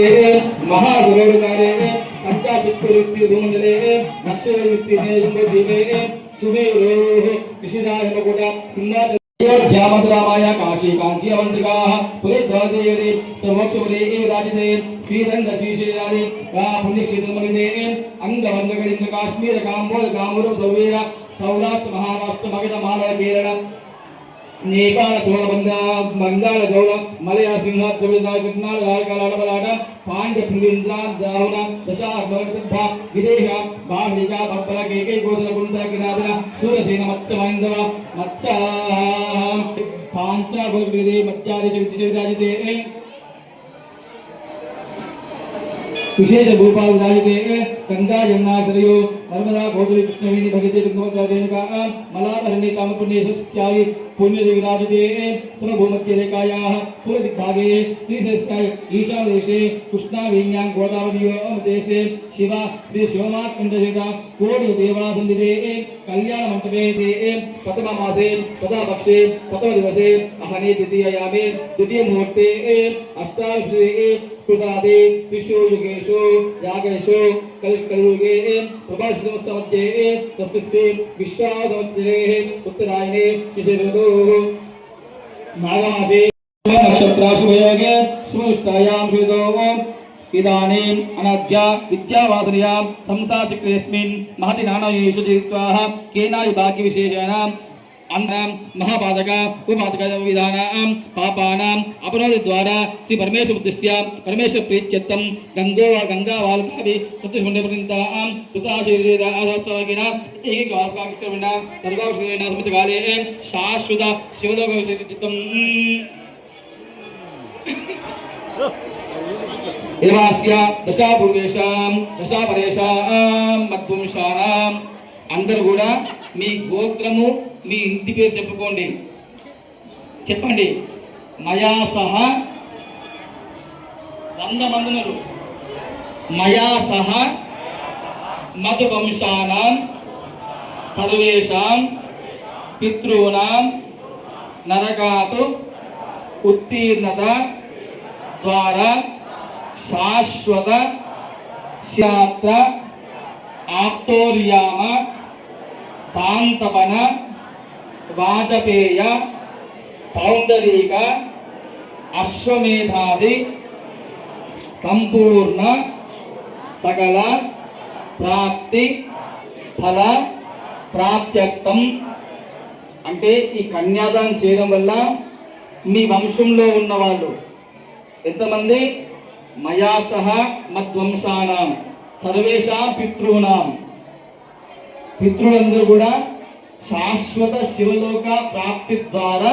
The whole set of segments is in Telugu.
महागुरोरुकारेण पञ्चाशत्पुरुस्ति भूमण्डलेः नक्षयोस्तिने युगदीपेः सुवीरोः कृषिदानमकुट हिम्मादयोध्यामधुरामाय काशीकाञ्चीयमन्त्रिकाः पुरेद्वादेरे स्वमोक्षपुरेः राजिते श्रीरङ्गशीशीराजे या पुण्यक्षेत्रमलिने अङ्गभङ्गಗಳಿन्द काश्मीरकाम्बोधकामुरु सौवीर सौराष्ट्रमहाराष्ट्रमगितमालयकेरळ ನೇಪಾಳ ಚೋಳ ಬಂಗ ಬಂಗಾಳ ಗೌಡ ಮಲಯ ಸಿಂಹ ತ್ರಿವಿಧ ಕೃಷ್ಣಾಳ ರಾಯಕಾಲ ಅಡಬಲಾಟ ಪಾಂಡ್ಯ ಪುಂಗಿಂದ್ರ ದ್ರಾವಣ ದಶಾರ್ಥ ವಿದೇಹ ಬಾಹ್ಲಿಕ ಬಪ್ಪಲ ಕೈಕೈ ಗೋಧನ ಕುಂದ ಗಿರಾಧನ ಸೂರಸೇನ ಮತ್ಸ ಮಹೇಂದ್ರ ಮತ್ಸ ಪಾಂಚ ಭೋಗ್ರಿದೆ ಮತ್ಸ್ಯಾದೇಶ ವಿದ್ಯುಷೇದಾಜಿತೆ ವಿಶೇಷ ಭೂಪಾಲದಾಯಿತೆ ಗಂಗಾ ಯಮುನಾ ಸರಯೋ ನರ್ಮದಾ ಗೋದರಿ ಕೃಷ್ಣವೇಣಿ ಭಗತಿ ರುಗ್ಮೋದ್ದೇನುಕಾ ಮಲಾಭರಣಿ ಕಾಮಪುಣ್ಯೇಶ್ವಸ್ತ್ಯಾಯಿ ईशा देशे कृष्णा श्रीशेष्ठाय ईशादेशे, कृष्णावेण्यां देशे शिवा श्रीशिवमात्मण्डलेता कोटिदेवासन्दिते कल्याणमण्डपे, ते प्रथममासे, प्रथमपक्षे, प्रथमदिवसे, अहने द्वितीययामे, द्वितीयमुहूर्ते अष्टाविशे सुगादे त्रिषु युगेषु यागेषु कलिष्कलयुगे प्रभाषितमस्तमध्ये तस्य श्री उत्तरायणे नागमासे नक्षत्राशुभयोगे सुमुष्टायां इदानीम् महति नाणयेषु चित्वाः అంధాం మహాపాతక ఉపాతక విధానాం పాపానాం అపరాధి ద్వారా శ్రీ పరమేశ్వర ఉద్దేశ్య పరమేశ్వర ప్రీత్యర్థం గంగో గంగా వాల్కావి సప్తమండే పర్యంతాం కృతాశీర్వేదాసవగిన ఏకైక వాల్కాకిత్రమిణ సర్గావశ్రేణ సమిత కాలే శాశ్వత శివలోక విశేషితం ఏవాస్య దశాపరేషాం అందరూ కూడా మీ గోత్రము మీ ఇంటి పేరు చెప్పుకోండి. చెప్పండి. మయా సహ వంద మందులు మయా సహా మధువంశానాం సర్వేషాం పితॄణాం నరకాతు ఉత్తీర్ణత ద్వారా శాశ్వత శాత్ర ఆప్తోర్యామ సాంతపన వాజపేయ పౌండరీక అశ్వమేధాది సంపూర్ణ సకల ప్రాప్తి ఫల ప్రాప్త్యర్థం. అంటే ఈ కన్యాదానం చేయడం వల్ల మీ వంశంలో ఉన్నవాళ్ళు ఎంతమంది? మయా సహ మధ్వంసానాం సర్వేషాం పితృణాం. పితృలందరూ కూడా శాశ్వత శివలోక ప్రాప్తి ద్వారా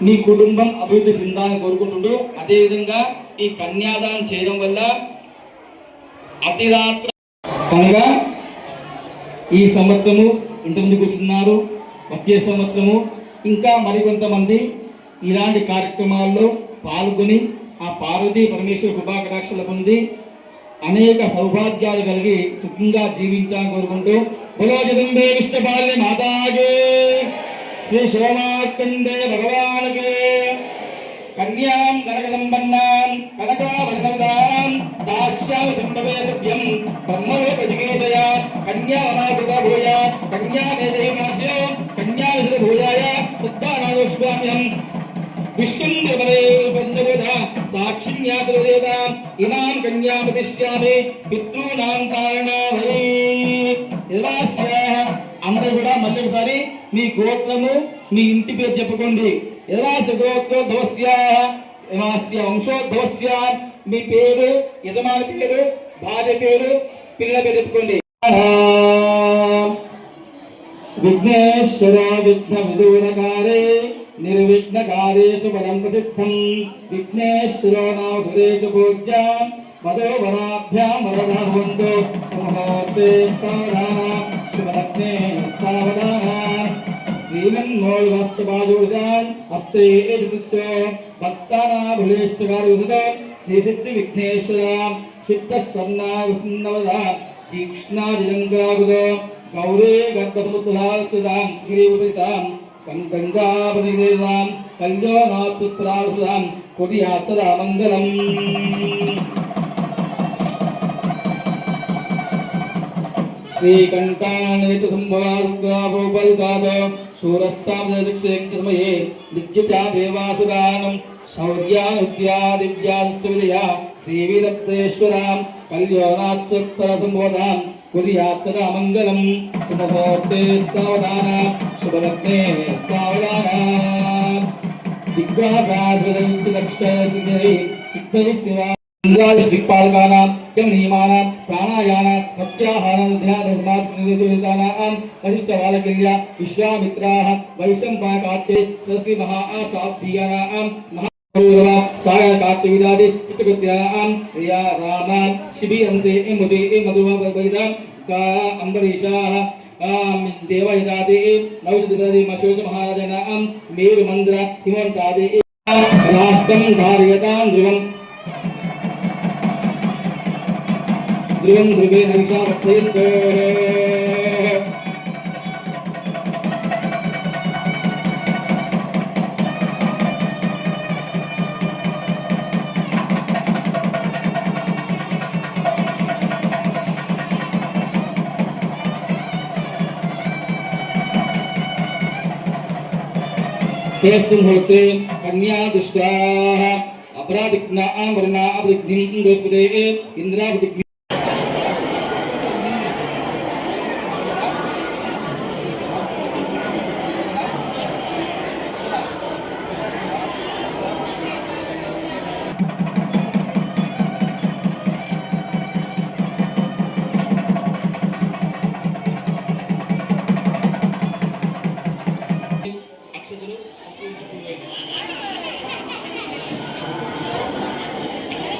మీ కుటుంబం అభివృద్ధి చెందాలని కోరుకుంటుడు. అదేవిధంగా ఈ కన్యాదానం చేయడం వల్ల అతిరాత్ర కనుక ఈ సంవత్సరము ఇంతమంది కూర్చున్నారు వచ్చే సంవత్సరము ఇంకా మరికొంతమంది ఇలాంటి కార్యక్రమాల్లో పాల్గొని ఆ పార్వతీ పరమేశ్వర కృపాకటాక్షలు పొంది అనేక సౌభాగ్యాలు కలిగి సుఖంగా జీవించాలని కోరుకుంటూ బులో విశ్వపాల్య మాతాగే శ్రీ శోమాకండే భగవానకే. కన్యాం కనక సంపన్నాం కనకాభరణదాం దాస్యాం సంభవే దివ్యం బ్రహ్మలోక జిగేశయ కన్యామనాకృత భూయ కన్యా నేదేవాస్య కన్యా విశద భూయాయ ఉద్దానాదోష్వామ్యం విష్ణుం పంచభూత పంచబోధ సాక్షిణ్యాతుదేవ ఇమాం కన్యాపతిష్యామి పితృనాం కారణాభై అందరూ కూడా మళ్ళీ ఒకసారి మీ గోత్రము మీ ఇంటి పేరు చెప్పుకోండి. యదాస గోత్రోద్భవస్య యమాస్య వంశోద్భవస్య మీ పేరు యజమాని పేరు భార్య పేరు పిల్లల పేరు చెప్పుకోండి. విఘ్నేశ్వర విఘ్న విదూరకారే నిర్విఘ్నకారేషు పదం ప్రసిద్ధం విఘ్నేశ్వరో నామ సురేషు పూజ్య మదోవరాభ్యాం వరదాభవంతో సమహోర్తే సావధాన శుభరత్నే సావధాన శ్రీమన్మోళవస్తబాజోషాన్ హస్తే ఎదుత్సో భక్తానాభులేష్టకారుసత శ్రీసిద్ధి విఘ్నేశ్వర గంగాపరిదేవాం కళ్యాణాపుత్రాసుదాం కుర్యాత్ సదా మంగళం శ్రీకంఠానేత సంభవారుగాభోపల్గాద శూరస్తామదక్షేక్షమయే నిత్యత్యా దేవాసురానం శౌర్యానుద్యా శ్రీవీరప్తేశ్వరాం కళ్యాణాత్సత్పర సంబోధాం కుర్యాత్ సదా మంగళం శుభముహూర్తే సావధాన శుభలగ్నే సావధాన దిక్పాలకానాం యమ నియమానాం ప్రాణాయానాం ప్రత్యాహారం ధ్యానస్మాత్మనిర్దేశానాం వశిష్ఠబాలకిల్య విశ్వామిత్రాः వైశంపాకార్తే సరస్వతి మహా ఆసాధ్యానాం మహా సాగర కార్తీవిదాది చిత్తకృత్యాం ప్రియా రామాం శిబిరంతే ముదే మధుమభవిదాం కా అంబరీషాः దేవయదాది నౌషధిపతి మశోష మహారాజానాం మేరు మంద్ర హిమంతాది రాష్ట్రం ధారయతాం ధ్రువం ధ్రువం ధ్రువే హరిషా భక్తైర్గో तेस्तुं होते कन्या दुष्टाः अपराधिग्ना आमरणा अपदिग्निं दोस्पदे इन्द्रापदिग्नि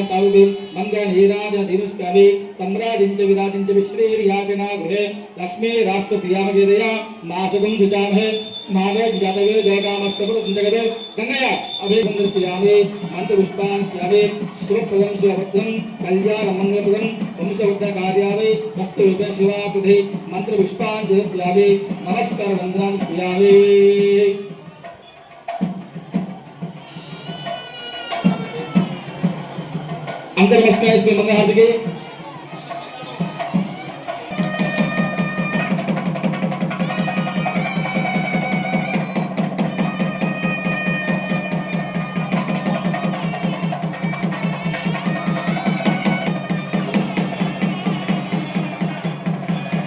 तावुदे मंगल नीराजन दिनुष्कावे सम्राजिंच विराजिंच विश्रेर्याचना गृहे लक्ष्मी राष्ट्र सियाम वेदया मासगम धिजामहे मावे जातवे जोगामस्तपुर सुंदगदे गंगया अभे बंदर्शयामे मंत्र पुष्पान यावे शुभप्रदम शुभभद्रम कल्याण मंगलप्रदम वंशवर्धन कार्यावे वस्तु रूपेण शिवाकृते मंत्र पुष्पान antar match memang hardige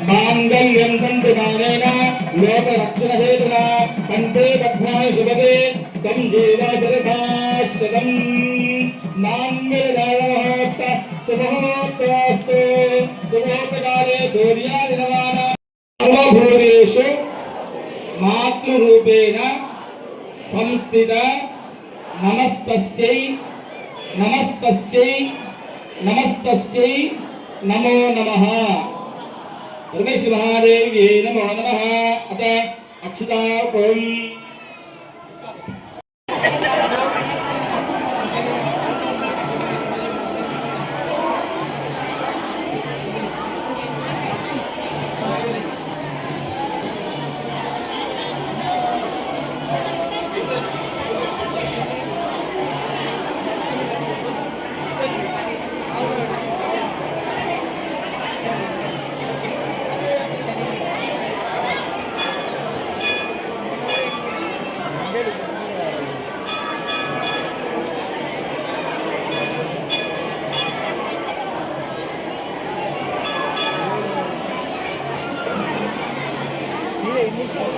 माङ्गल्यन्तन्तदानेन लोकरक्षणहेतुना कण्ठे पद्माय శుభోత్తోస్తే శుభోపకారే సూర్యాదినవాన సర్వభూతేషు మాతృరూపేణ సంస్థిత నమస్తస్యై నమస్తస్యై నమస్తస్యై నమో నమః. పరమేశ్వర మహాదేవ్యై నమో నమః. అత అక్షతాం 谢谢。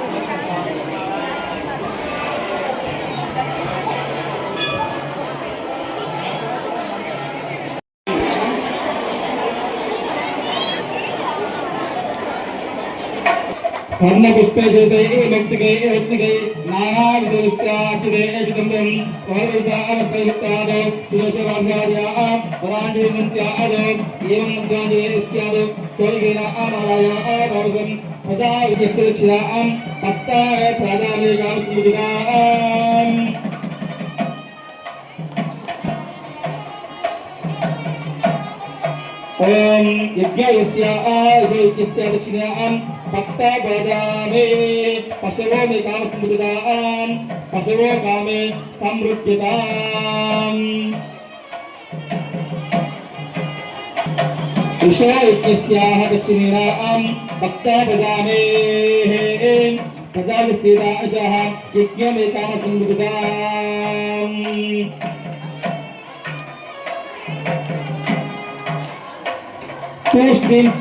സ്വർണപുഷ്പേജതേ ലക്തികേ ലക്തികേ നാനാവിധവിഷ്ടാചിതേചിതം ഓരവിസാനപ്രയുക്താത് തിരുവശവാങ്കാര്യാം പരാണ്ടിമുത്യാത് ഏവം മുദ്രാജേസ്യാത് സ്വർഗീന ആമരായ ആവർഗം പ്രജാ വിജയസുരക്ഷിതാം പത്തായ പ്രാധാന്യകാം സ്മൃതിരാം ഓം യജ്ഞയസ്യ ആ ദക്ഷിണാം भक्ता भजामि पशवो निकास्मृताम् पशवो कामे संवृत्तिताम् उषा इत्यस्याः भक्ता भजामेः प्रजागस्थिता अशः यज्ञमेकाम संवृताम् तूष्णीम्